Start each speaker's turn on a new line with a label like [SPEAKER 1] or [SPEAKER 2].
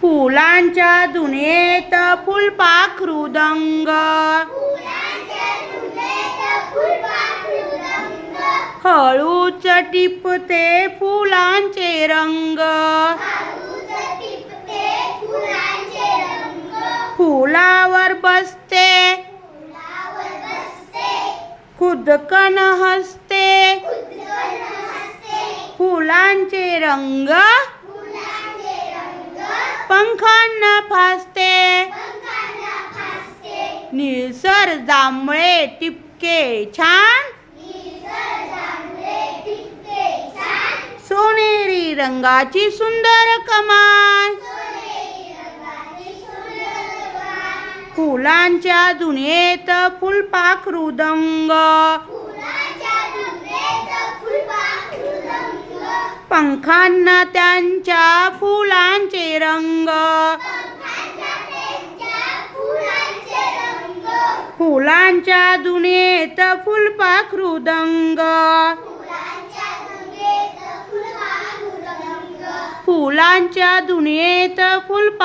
[SPEAKER 1] फुलांच्या दुनेत फुलपाखरुदंग हळूच टिपते फुलांचे रंग. फुलावर बसते. खुदकन हसते. फुलांचे रंग. पंखांना फासते. निळसर जांभळे टिपके छान. सोनेरी रंगाची सुंदर कमान फुलांच्या दुनियेत फुलपाखरुदंग पंखांना त्यांच्या फुलांचे रंग. फुलांच्या दुनियेत फुलपाखरुदंग फुलांच्या दुनियेत फुलपा